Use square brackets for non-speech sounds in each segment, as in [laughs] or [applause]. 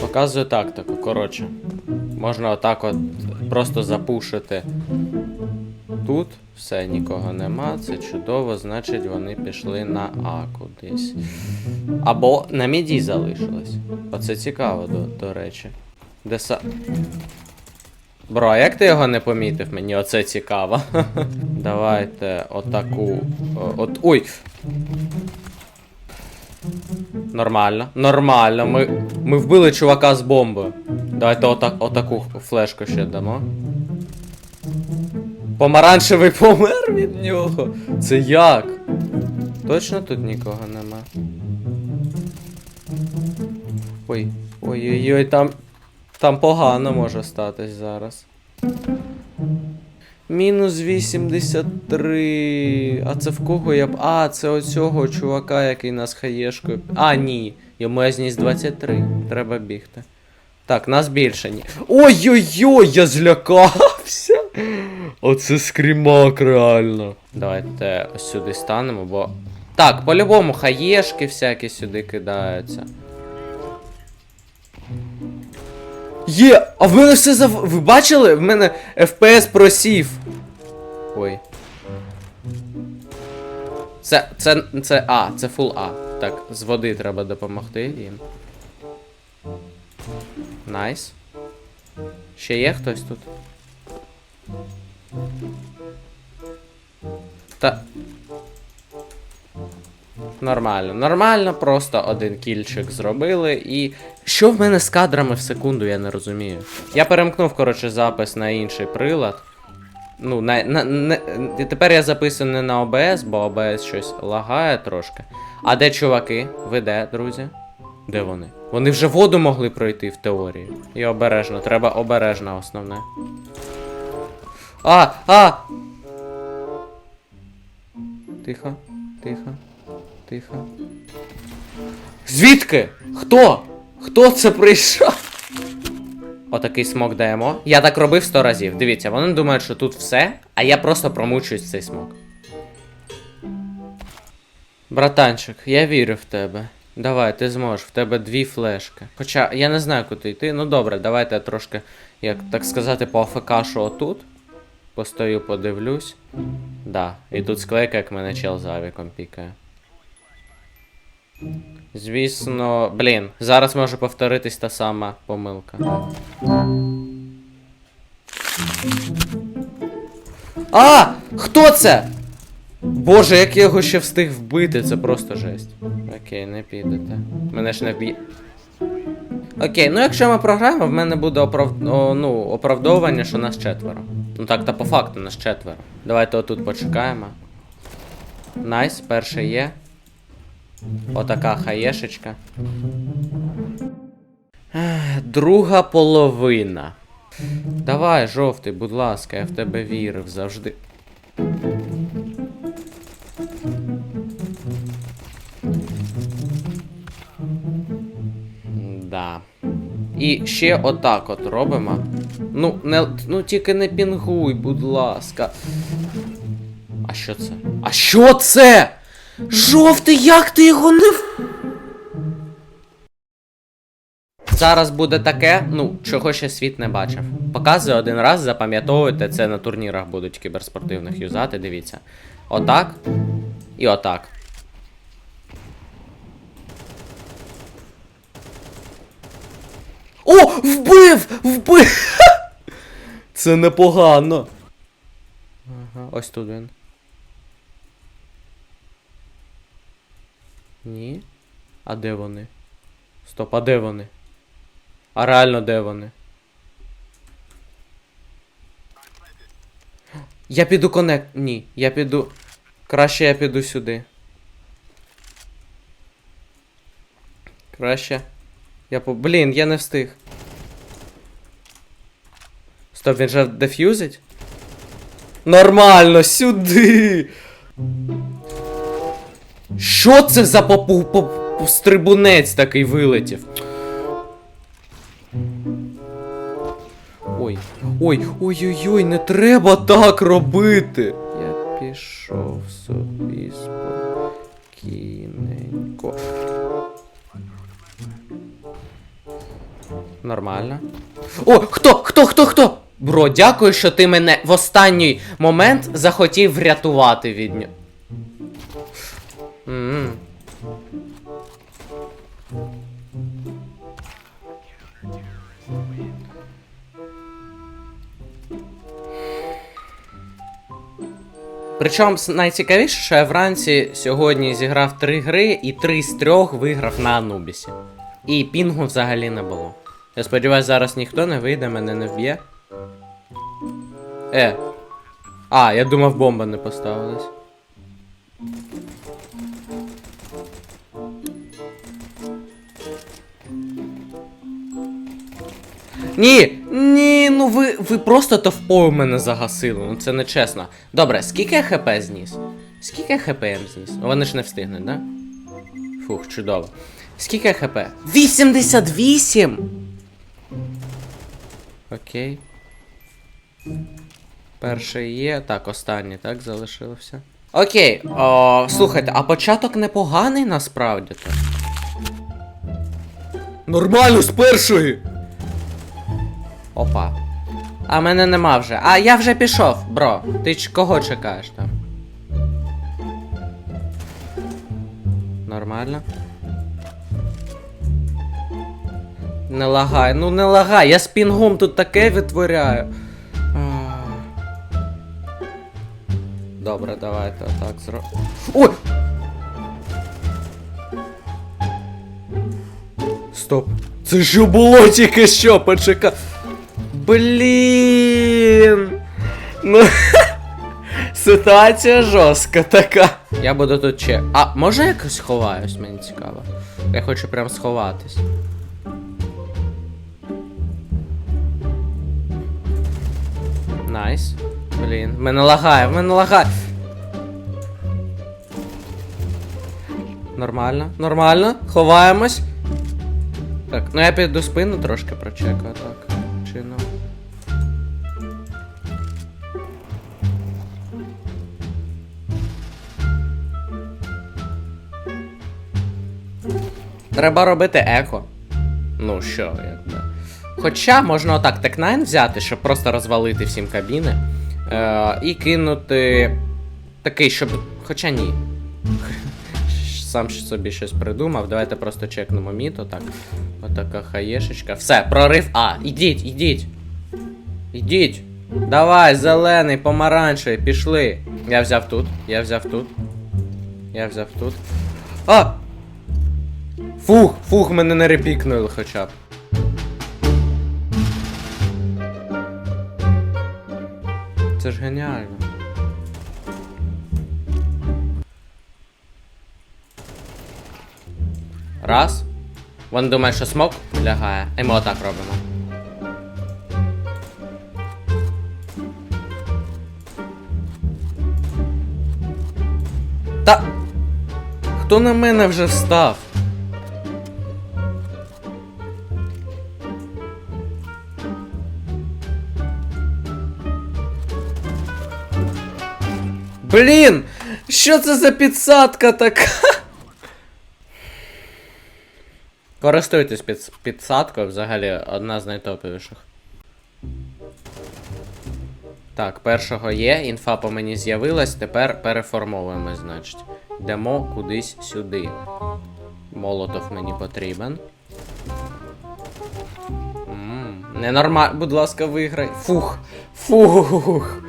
Показую тактику, коротше. Можна отак от просто запушити. Тут все, нікого нема, це чудово, значить вони пішли на А кудись. Або на міді залишились. Оце цікаво, до, до речі. Де са. Бро, а як ти його не помітив? Мені оце цікаво. [laughs] Давайте отаку. От. Ой! Нормально, нормально. Ми, ми вбили чувака з бомбою. Давайте отак, отаку флешку ще дамо. Помаранчевий помер від нього. Це як? Точно тут нікого нема. Ой, ой-ой-ой, там. Там погано може статись зараз. Мінус 83. А це в кого я б. А, це оцього чувака, який нас хаєшкою. А, ні. Йому язність 23. Треба бігти. Так, нас більше ні. Ой-ой-ой, я злякався. Оце скрімак, реально. Давайте ось сюди станемо, бо. Так, по-любому хаєшки всякі сюди кидаються. Є! А в мене все зав... Ви бачили? В мене FPS просів. Ой. Це. Це. Це А, це фул А. Так, з води треба допомогти їм. Найс. Ще є хтось тут? Та. Нормально, нормально, просто один кільчик зробили і. Що в мене з кадрами в секунду, я не розумію. Я перемкнув, коротше, запис на інший прилад. Ну, на, на, на, тепер я записую не на OBS, бо OBS щось лагає трошки. А де чуваки? Ви де, друзі? Де вони? Вони вже воду могли пройти в теорії. І обережно, треба обережно основне. А! А! Тихо, тихо, тихо. Звідки? Хто? Хто це прийшов? Отакий смок даємо. Я так робив сто разів. Дивіться, вони думають, що тут все, а я просто промучуюсь цей смок. Братанчик, я вірю в тебе. Давай, ти зможеш, в тебе дві флешки. Хоча я не знаю, куди йти. Ну добре, давайте я трошки, як так сказати, по АФКшу отут. Постою, подивлюсь. Да, і тут склейка, як мене чел з авіком пікає. Звісно, блін, зараз може повторитись та сама помилка. А! Хто це? Боже, як я його ще встиг вбити, це просто жесть. Окей, не підете. Мене ж не вб'є. Окей, ну якщо ми програємо, в мене буде оправ... о, ну, оправдовування, що нас четверо. Ну так, та по факту нас четверо. Давайте отут почекаємо. Найс, перший є. Отака хаєшечка. Друга половина. Давай, жовтий, будь ласка, я в тебе вірив завжди. Да. І ще отак от робимо. Ну, не, ну тільки не пінгуй, будь ласка. А що це? А що це? Жовтий, як ти його не в. Зараз буде таке, ну, чого ще світ не бачив. Показую один раз, запам'ятовуйте, це на турнірах будуть кіберспортивних юзати, дивіться. Отак. І отак. О! Вбив! Вбив! [laughs] Це непогано. Ага, ось тут він. Ні. А де вони? Стоп, а де вони? А реально де вони? Я піду конект. Ні, я піду. Краще я піду сюди. Краще. Я по. Блін, я не встиг. Стоп, він же деф'юзить? Нормально, сюди! Що це за попу... поп- стрибунець такий вилетів? Ой, ой, ой-ой-ой, не треба так робити. Я пішов собі спокійненько. Нормально. О, хто? Хто? Хто? Хто? Бро, дякую, що ти мене в останній момент захотів врятувати від нього. М. Причому найцікавіше, що я вранці сьогодні зіграв три гри і три з трьох виграв на Анубісі. І пінгу взагалі не було. Я сподіваюся, зараз ніхто не вийде, мене не вб'є. Е. А, я думав, бомба не поставилась. Ні, ні, ну ви, ви просто товпою мене загасили, ну це не чесно. Добре, скільки хп зніс? Скільки хп я зніс? Вони ж не встигнуть, да? Фух, чудово. Скільки хп? 88! Окей. Перший є. Так, останній, так, залишився. Окей, о, слухайте, а початок непоганий насправді то. Нормально з першої! Опа. А мене нема вже. А я вже пішов, бро. Ти ч- кого чекаєш там? Нормально. Не лагай, ну не лагай, я з пінгом тут таке витворяю. Добре, давайте отак зро. Ой! Стоп. Це що було тільки що, почекай. Блін. Ну. [laughs] Ситуація жорстка така. Я буду тут ще. А, може якось сховаюсь, мені цікаво. Я хочу прям сховатись. Найс. Блін, мене лагає, в мене лагає. Нормально, нормально. Ховаємось. Так, ну я піду спину трошки прочекаю, так. Чи ну. Треба робити еко. Ну що, якби. Хоча можна отак Тек-9 взяти, щоб просто розвалити всім кабіни. Е, і кинути такий, щоб. Хоча ні. Сам собі щось придумав. Давайте просто чекнемо міт, отак. Отака хаєшечка. Все, прорив А. Ідіть, ідіть. Ідіть. Давай, зелений, помаранчевий, пішли. Я взяв тут, я взяв тут. Я взяв тут. А! Фух, фух, мене не репікнули хоча б. Це ж геніально. Раз. Вони думають, що смок лягає. І ми отак робимо. Та. Хто на мене вже встав? Блін! Що це за підсадка така? Користуйтесь під, підсадкою, взагалі одна з найтоповіших. Так, першого є, інфа по мені з'явилась, тепер переформовуємось, значить. Йдемо кудись сюди. Молотов мені потрібен. Ненормально, будь ласка, виграй. Фух. Фух.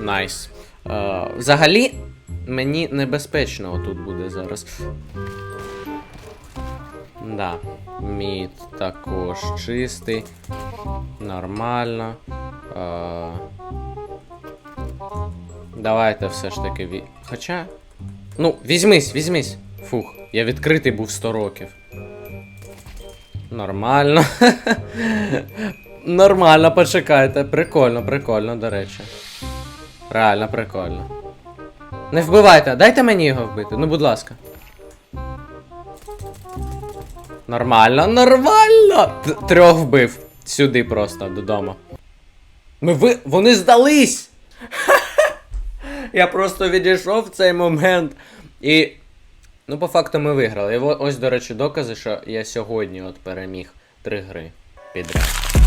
Найс. Е, взагалі, мені небезпечно отут буде зараз. Да. Мід також чистий. Нормально. Е, давайте все ж таки. Ві... Хоча. Ну, візьмись, візьмись. Фух, я відкритий був 100 років. Нормально. [laughs] Нормально, почекайте. Прикольно, прикольно, до речі. Реально прикольно. Не вбивайте, дайте мені його вбити, ну будь ласка. Нормально, нормально! Трьох вбив. Сюди просто, додому. Ми ви. Вони здались! [laughs] Я просто відійшов в цей момент і. Ну, по факту ми виграли. І ось, до речі, докази, що я сьогодні от переміг три гри підряд.